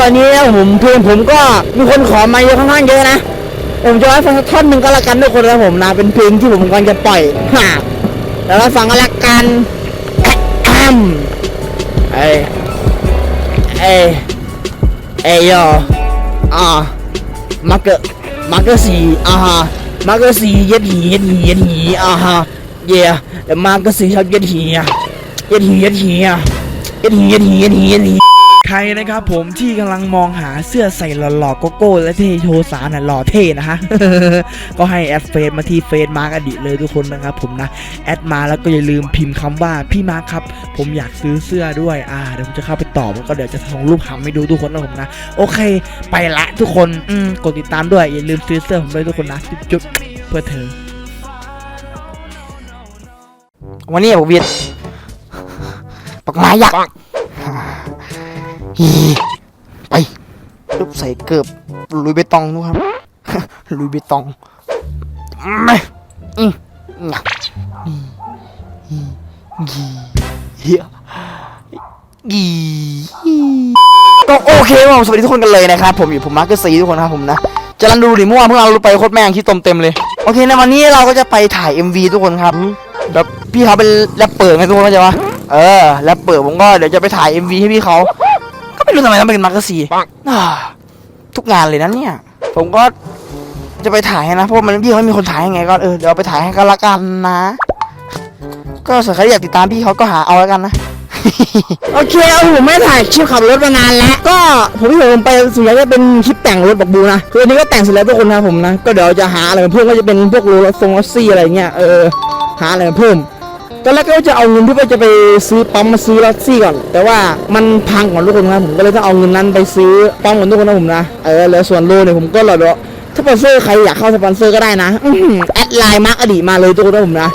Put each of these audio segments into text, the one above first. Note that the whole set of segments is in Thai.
ตอนนี้ผมเพลงผมก็มีคนขอมาเยอะค่อนข้างเยอะนะผมจะให้ฟังสักท่อนหนึ่งก็แล้วกันทุกคนนะผมนะเป็นเพลงที่ผมกำลังจะปล่อยฮ่าแล้วเราฟังก็แล้วกันอะแอมเอ้ยเอ้ยเอ้ยอ่ามาเกอมาเกอสีอ่าฮะมาเกอสีเย็ดหีเย็ดหีเย็ดหีอ่าฮะเย่แล้วมาเกอสีชอบเย็ดหีอะเย็ดหีเย็ดหีอะเย็ดหีเย็ดหีเย็ดหีเย็ดหี รนะครับผมที่กำลังมองหาเสื้อใส่หล่อๆโกโก้และเทโชสาน่ะหล่อเท่นะฮะก็ให้แอดเฟซมาที่เฟซมาร์กอดีตเลยทุกคนนะครับผมนะแอดมาแล้วก็อย่าลืมพิมพ์คำว่าพี่มาร์คครับ ผมอยากซื้อเสื้อด้วยอ่าเดี๋ยวผมจะเข้าไปตอบแล้วก็เดี๋ยวจะส่งรูปหำให้ดูทุกคนนะผมนะ โอเค ไปละทุกคนอืมกดติดตามด้วยอย่าลืมซื้อเสื้อผมด้วยทุกคนนะจุ๊บๆเพื่อเธอ วันนี้ผมเวียนปักไม้ยักษ์ ไปลุบใส่เกือบลุยเบตองดูครับ ลุยเบตองม่อืมหนักนี่ยีเฮียยีก็โอเคครับผมสวัสดีทุกคนกันเลยนะครับผมอยู่ผมมาร์คเกอร์ซีทุกคนครับผมนะจะรันดูดิเมื่อวานเพิ่งเราไปโคตรแม่งที่ต้มเต็มเลยโอเคในวันนี้เราก็จะไปถ่าย MV ทุกคนครับแบบพี่เขาเป็นแรปเปอร์ไงทุกคนเข้าใจปะเออแรปเปอร์ผมก็เดี๋ยวจะไปถ่าย MV ให้พี่เขา ไม่รู้ทำไมต้องเป็นมาร์คซีอ่าทุกงานเลยนะเนี่ย ผมก็จะไปถ่ายให้นะ เพราะว่ามันพี่เขาไม่มีคนถ่ายให้ไงก็เออเดี๋ยวเอาไปถ่ายให้กันละกันนะ ก็ส่วนใครอยากติดตามพี่เขาก็หาเอาแล้วกันนะ โอเคเอาผมไม่ถ่ายคลิปขับรถมานานแล้ว ก็ผมที่ผมไปส่วนใหญ่ก็เป็นคลิปแต่งรถบักบูนะคืออันนี้ก็แต่งเสร็จแล้วทุกคนนะผมนะ ก็เดี๋ยวจะหาอะไรมาเพิ่มก็จะเป็นพวกโรลฟงรถซี่อะไรเงี้ยเออหาอะไรมาเพิ่ม ตอนแรกก็จะเอาเงินที่ว่าจะไปซื้อปั๊มมาซื้อรถซี่ก่อน แต่ว่ามันพังก่อนทุกคนนะผมก็เลยต้องเอาเงินนั้นไปซื้อปั๊มก่อนทุกคนนะผมนะเออแล้วส่วนโลเนี่ยผมก็รอเดี๋ยวถ้าสปอนเซอร์ใครอยากเข้าสปอนเซอร์ก็ได้นะอื้อหือแอดไลน์มาร์กอดีมาเลยทุกคนนะผมนะ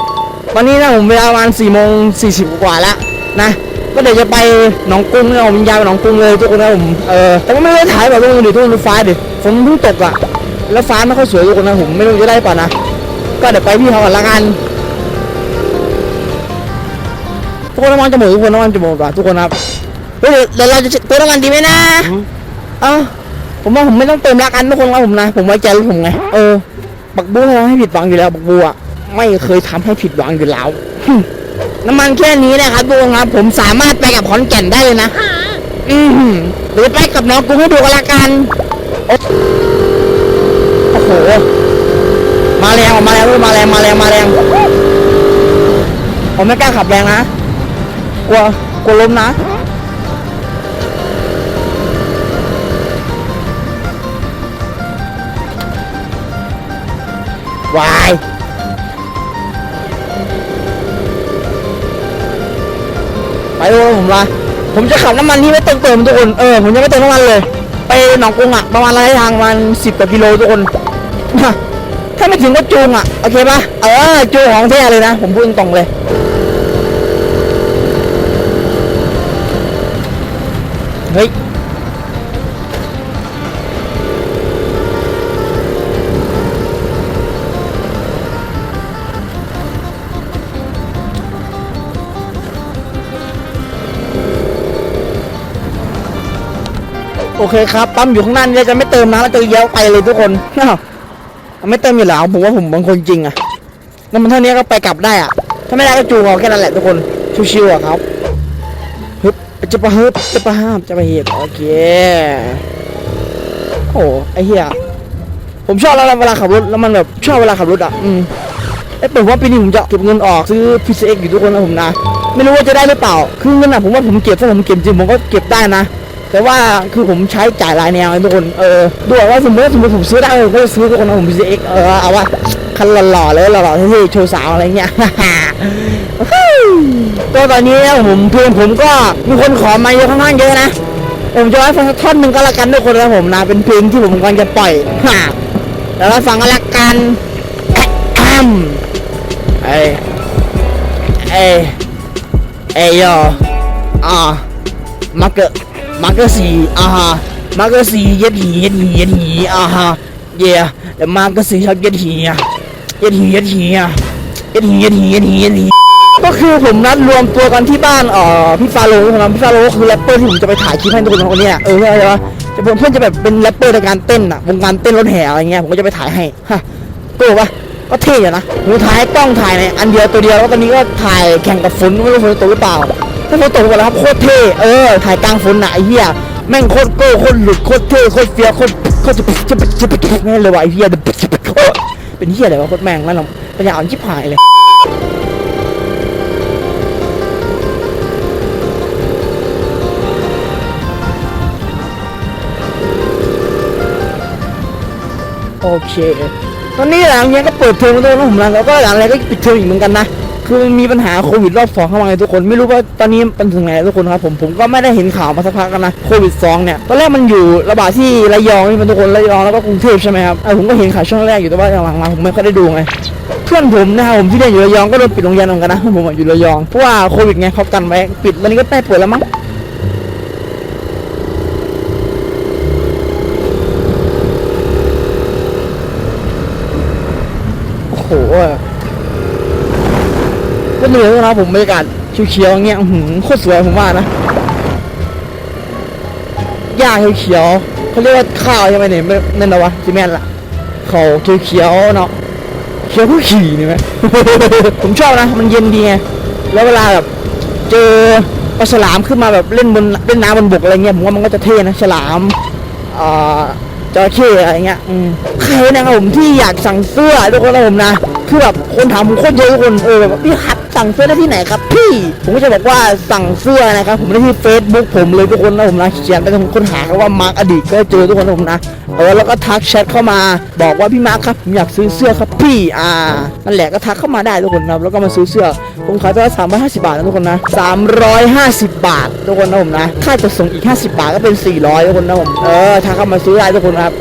วันนี้นะผมเวลาประมาณ4โมง40กว่าแล้วนะก็เดี๋ยวจะไปหนองกุ้งนะผมยาวไปหนองกุ้งเลยทุกคนนะผมเออแต่ว่าไม่ได้ถ่ายแบบทุกคนดิทุกคนดูฟ้าดิฝนเพิ่งตกอะแล้วฟ้าไม่ค่อยสวยทุกคนนะผมไม่รู้จะได้ป่ะนะก็เดี๋ยวไปพี่เขาก่อนละกัน ทุกคนน้ำมันจมูกทุกคนน้ำมันจมูกป่ะทุกคนครับเฮ้ยเดี๋ยวเราจะเติมน้ำมันดีไหมนะเอ้าผมว่าผมไม่ต้องเติมละกันทุกคนครับผมนะ ผมไว้ใจรถผมไงเออบักบูทำให้ผิดหวังอยู่แล้วบักบูอะไม่เคยทำให้ผิดหวังอยู่แล้วหึน้ำมันแค่นี้นะครับทุกคนครับผมสามารถไปกับขอนแก่นได้เลยนะอือหือหรือไปกับน้องกรุงให้ดูกันละกันโอ้โอ้โหมาแรงว่ะมาแรงเว้ยมาแรงมาแรงมาแรงผมไม่กล้าขับแรงนะ กลัวกลัวล้มนะ วาย ไปดูผมละผมจะขับน้ำมันที่ไม่เติมเติมทุกคน เออ ผมจะไม่เติมน้ำมันเลย ไปหนองกงอะ ประมาณระยะทางประมาณสิบกว่ากิโลทุกคนถ้าไม่ถึงก็จูงอะ โอเคปะเออ จูงของแท้เลยนะ ผมพูดตรงเลย เฮ้ยโอเคครับปั๊มอยู่ข้างหน้านี่จะไม่เติมนะแล้วจะเลี้ยวไปเลยทุกคนไม่เติมอยู่แล้วผมว่าผมบางคนจริงอะน้ำมันเท่านี้ก็ไปกลับได้อะถ้าไม่ได้ก็จูงเอาแค่นั้นแหละทุกคนชิวๆอะครับ ฮึบจะปะฮึบจะปะห้ามจะปะเหียโอเคโอ้ไอเหี้ยผมชอบแล้วเวลาขับรถแล้วมันแบบชอบเวลาขับรถอะอืมไอ้ผมว่าปีนี้ผมจะเก็บเงินออกซื้อ PCX อยู่ทุกคนนะผมนะไม่รู้ว่าจะได้หรือเปล่า คือเงินอะผมว่าผมเก็บถ้าผมเก็บจริงผมก็เก็บได้นะแต่ว่าคือผมใช้จ่ายรายแนวไอ้ทุกคนเออด้วยว่าสมมติสมมติผมซื้อได้ผมก็จะซื้อทุกคนนะผม PCX เออเอาว่าคันหล่อๆเลยหล่อๆเท่ๆโชว์สาวอะไรเงี้ย ก็ตอนนี้ผมเพลงผมก็มีคนขอมาเยอะค่อนข้างเยอะนะ ผมจะให้ฟังสักท่อนหนึ่งก็แล้วกันทุกคนนะผมนะเป็นเพลงที่ผมกำลังจะปล่อยฮ่าแล้วเราฟังก็แล้วกันอะแอมเอ้ยเอ้ยเอ้ยโยอ่ามาเกอร์มาเกอร์สีอ่าฮะมาเกอร์สีเย็ดหีเย็ดหีเย็ดหีอ่าฮะเย่แล้วมาเกอร์สีชอบเย็ดหีอะเย็ดหีเย็ดหีอะเย็ดหีเย็ดหีเย็ดหีเย็ดหี คือผมนัดรวมตัวกันที่บ้านเอ่อพี่ฟาโรห์นะครับพี่ฟาโรห์คือแรปเปอร์ที่ผมจะไปถ่ายคลิปให้ทุกคนคนเนี้ยเออใช่ปะจะผมเพื่อนจะแบบเป็นแรปเปอร์ในการเต้นอะวงการเต้นรถแห่อะไรเงี้ยผมก็จะไปถ่ายให้ฮะโก้ปะก็เท่อยู่นะผมถ่ายกล้องถ่ายในอันเดียวตัวเดียวแล้วตอนนี้ก็ถ่ายแข่งกับฝนไม่รู้ฝนตกหรือเปล่าถ้าฝนตกกันแล้วครับโคตรเท่เออถ่ายกลางฝนน่ะไอ้เหี้ยแม่งโคตรโก้โคตรหลุดโคตรเท่โคตรเฟี้ยวโคตรโคตรจะจะจะจะแม่งเลยวะไอ้เหี้ยเป็นเหี้ยอะไรวะโคตรแม่งนั่นหรอปัญญาอ่อนชิบหายเลย โอเค ตอนนี้หลังเนี้ยก็เปิดเทอมมาด้วยนะผมแล้วก็หลังอะไรก็ปิดเทอมอีกเหมือนกันนะ คือมันมีปัญหาโควิดรอบสองเข้ามาไงทุกคน ไม่รู้ว่าตอนนี้เป็นถึงไหนทุกคนครับผม ผมก็ไม่ได้เห็นข่าวมาสักพักกันนะ โควิดสองเนี่ย ตอนแรกมันอยู่ระบาดที่ระยองนี่เป็นทุกคนระยองแล้วก็กรุงเทพใช่ไหมครับเอผมก็เห็นข่าวช่วงแรกอยู่แต่ว่าหลังๆมาผมไม่ค่อยได้ดูไงเพื่อนผมนะครับผมที่เรียนอยู่ระยองก็โดนปิดโรงเรียนเหมือนกันนะผมอยู่ระยองเพราะว่าโควิดไงเขากันไว้ปิดตอนนี้ก็ใกล้เปิดแล้วมั้ง โอ้โหก็เหนื่อยแล้วนะผมบรรยากาศเขียวๆเงี้ยหือโคตรสวยผมว่านะหญ้าเขียวๆเขาเรียกว่าข้าวใช่ไหมเนี่ยไม่นั่นนะวะซีเมนต์ละเขาเขียวๆเนาะเขียวผู้ขี่นี่ไหมผมชอบนะ มันเย็นดีไงแล้วเวลาแบบเจอปลาฉลามขึ้นมาแบบเล่นบนเล่นน้ำบนบกอะไรเงี้ยผมว่ามันก็จะเท่นะฉลามอ่า จระเข้อะไรเงี้ยอืมใครนะครับผมที่อยากสั่งเสื้อทุกคนนะผมนะ คือแบบคนถามผมโคตรเยอะทุกคนเออแบบพี่ฮัท สั่งเสื้อได้ที่ไหนครับพี่ผมก็จะบอกว่าสั่งเสื้อนะครับผมได้ที่เฟซบุ๊กผมเลยทุกคนนะผมนะเขียนไปตรงค้นหาคำว่ามาร์กอดีตก็เจอทุกคนนะผมนะเออแล้วก็ทักแชทเข้ามา บอกว่าพี่มาร์คครับผมอยากซื้อเสื้อครับพี่อ่านั่นแหละก็ทักเข้ามาได้ทุกคนนะครับแล้วก็มาซื้อเสื้อผมขายตัวละสามร้อยห้าสิบบาทนะทุกคนนะสามร้อยห้าสิบบาททุกคนนะผมนะค่าจะส่งอีกห้าสิบบาทก็เป็นสี่ร้อยทุกคนนะผมเออทักเข้ามาซื้อได้ทุกคนครับ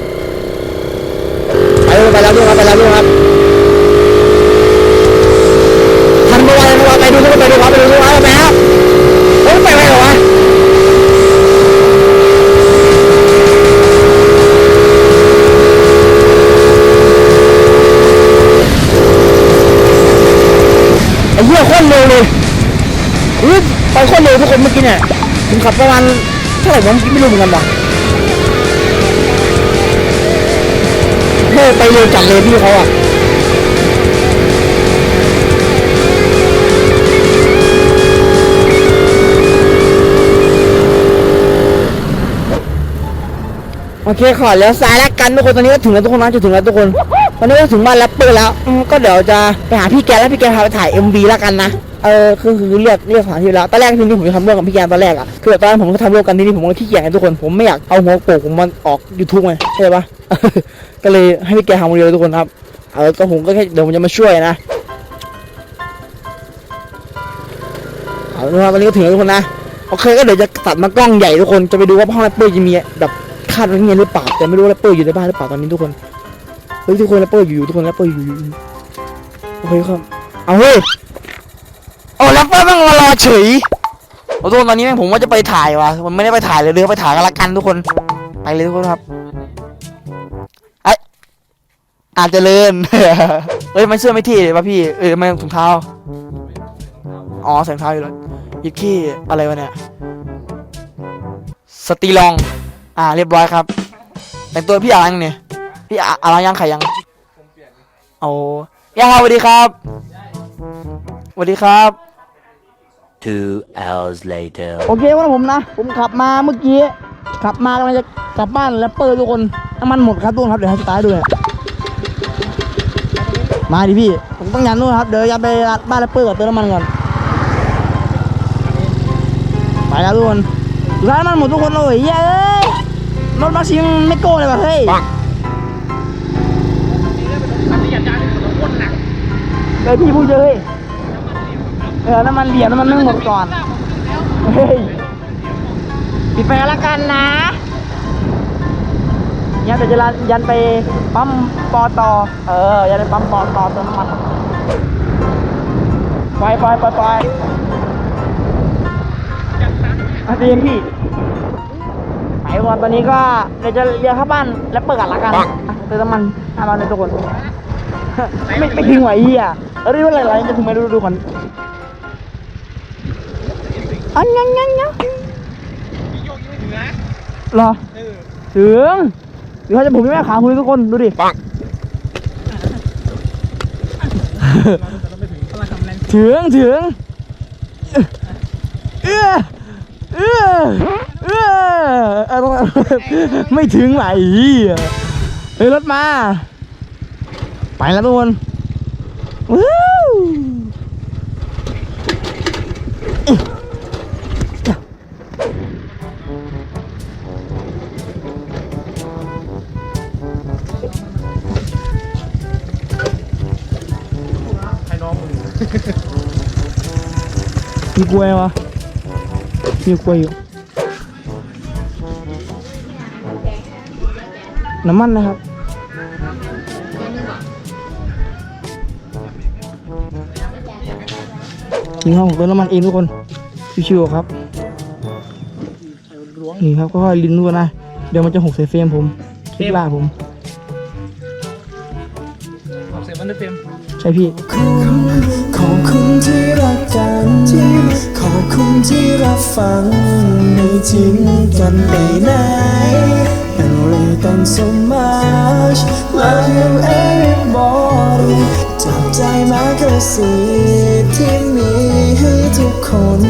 ไปแล้วไปแล้วลูกครับไปแล้วลูกครับ ขับประมาณเท่าไหร่วะเมื่อกี้ไม่รู้เหมือนกันว่ะเท่ไปเร็วจัดเลยพี่เขาอะโอเคขอเลี้ยวซ้ายแล้วกันทุกคนตอนนี้ก็ถึงแล้วทุกคนนะจะถึงแล้วทุกคนตอนนี้ก็ถึงบ้านแรปเปอร์แล้วก็เดี๋ยวจะไปหาพี่แกแล้วพี่แกพาไปถ่าย MV แล้วกันนะ เออคือคือเรียกเรียกสถานที่แล้วตอนแรกที่นี่ผมจะทำร่วมกับพี่แกตอนแรกอะคือตอนนั้นผมก็ทำร่วมกันที่นี่ผมก็ขี้เกียจไงทุกคนผมไม่อยากเอาหัวโปกผมมันออกยูทูบไงเข้าใจปะก็เลยให้พี่แกทำคนเดียวเลยทุกคนครับเออก็ผมก็แค่เดี๋ยวผมจะมาช่วยนะเอาละครับตอนนี้ก็ถึงแล้วทุกคนนะโอเคก็เดี๋ยวจะตัดมากล้องใหญ่ทุกคนจะไปดูว่าห้องแรปเปอร์จะมีแบบคาดไว้เงี้ยหรือเปล่าแต่ไม่รู้ว่าแรปเปอร์อยู่ในบ้านหรือเปล่าตอนนี้ทุกคนเฮ้ยทุกคนแรปเปอร์อยู่ทุกคนแรปเปอร์อยู่อยู่โอเคครับเอาเฮ้ย ว่าเฉยโอ้ทุกคนตอนนี้แม่งผมว่าจะไปถ่ายว่ะมันไม่ได้ไปถ่ายเลยเรือไปถ่ายกันละกันทุกคน ไปเลยทุกคนครับไออาจจะเลินเอ้ยมันเสื้อไม่เท่เลยป่ะพี่ เออมันถุงเท้า อ๋อใส่รองเท้าอยู่แล้วยิขี้อะไรวะเนี่ย สตีลอง อ่า เรียบร้อยครับ แต่งตัวพี่อะไรยังเนี่ย พี่อะไรยังไขยังโอ้ยังครับสวัสดีครับสวัสดีครับ Two hours later. โอเควันผมนะ ผมขับมาเมื่อกี้ ขับมากำลังจะกลับบ้านแรปเปอร์ทุกคนน้ำมันหมดครับทุกคนครับ เดี๋ยวให้สตาร์ทด้วยมาดิพี่ ผมต้องยันนู่นครับ เดี๋ยวยันไปบ้านแรปเปอร์ก่อนเติมน้ำมันก่อน ไปแล้วทุกคนสุดท้ายน้ำมันหมดทุกคนเลยเย้ยรถมาชิงไม่โก้เลยว่ะเฮ้ยเฮ้ยพี่พูดเยอะเฮ้ย เออน้ำมันเหลี่ยมน้ำมันนึ่งหมดก่อน เฮ้ย ปิดไฟแล้วกันนะยันเดี๋ยวจะยันไปปั๊มปอตอเออ ยันไปปั๊มปอตอเติมน้ำมันไฟไฟไฟไฟอาเรียนพี่ไปก่อนตอนนี้ก็เดี๋ยวจะเรียกเข้าบ้านแล้วเปิดกันละกันอะเติมน้ำมันห้าร้อยเลยทุกคน ไม่ไม่ถึงไหวเฮียเออเรื่องอะไรๆจะถึงไหมดูดูก่อน อันยังยังยังเหรอถึงเดี๋ยวเขาจะผมยังไม่ขาคุณเลยทุกคนดูดิถึงถึงเอื้อเอื้อเอื้อเอ้ยไม่ถึงไหลเฮ้ยรถมา ไปแล้วทุกคนวู้ มีกล้วยปะมีกล้วยอยู่ น้ำมันนะครับนี่ครับผมเติมน้ำมันเองทุกคน ชิวๆครับ นี่ครับก็ค่อยๆลิ้นดูนะ เดี๋ยวมันจะหกใส่เฟรมผมคลิปล่าผมเสียงมันได้เต็มใช่พี่ ขอบคุณที่รักกันที่ข อบคุณที่รับฟังไม่ทิ้งกันไปไหน And really thanks so much Love you everybody จับใจมากกระสีที่มีให้ทุกคน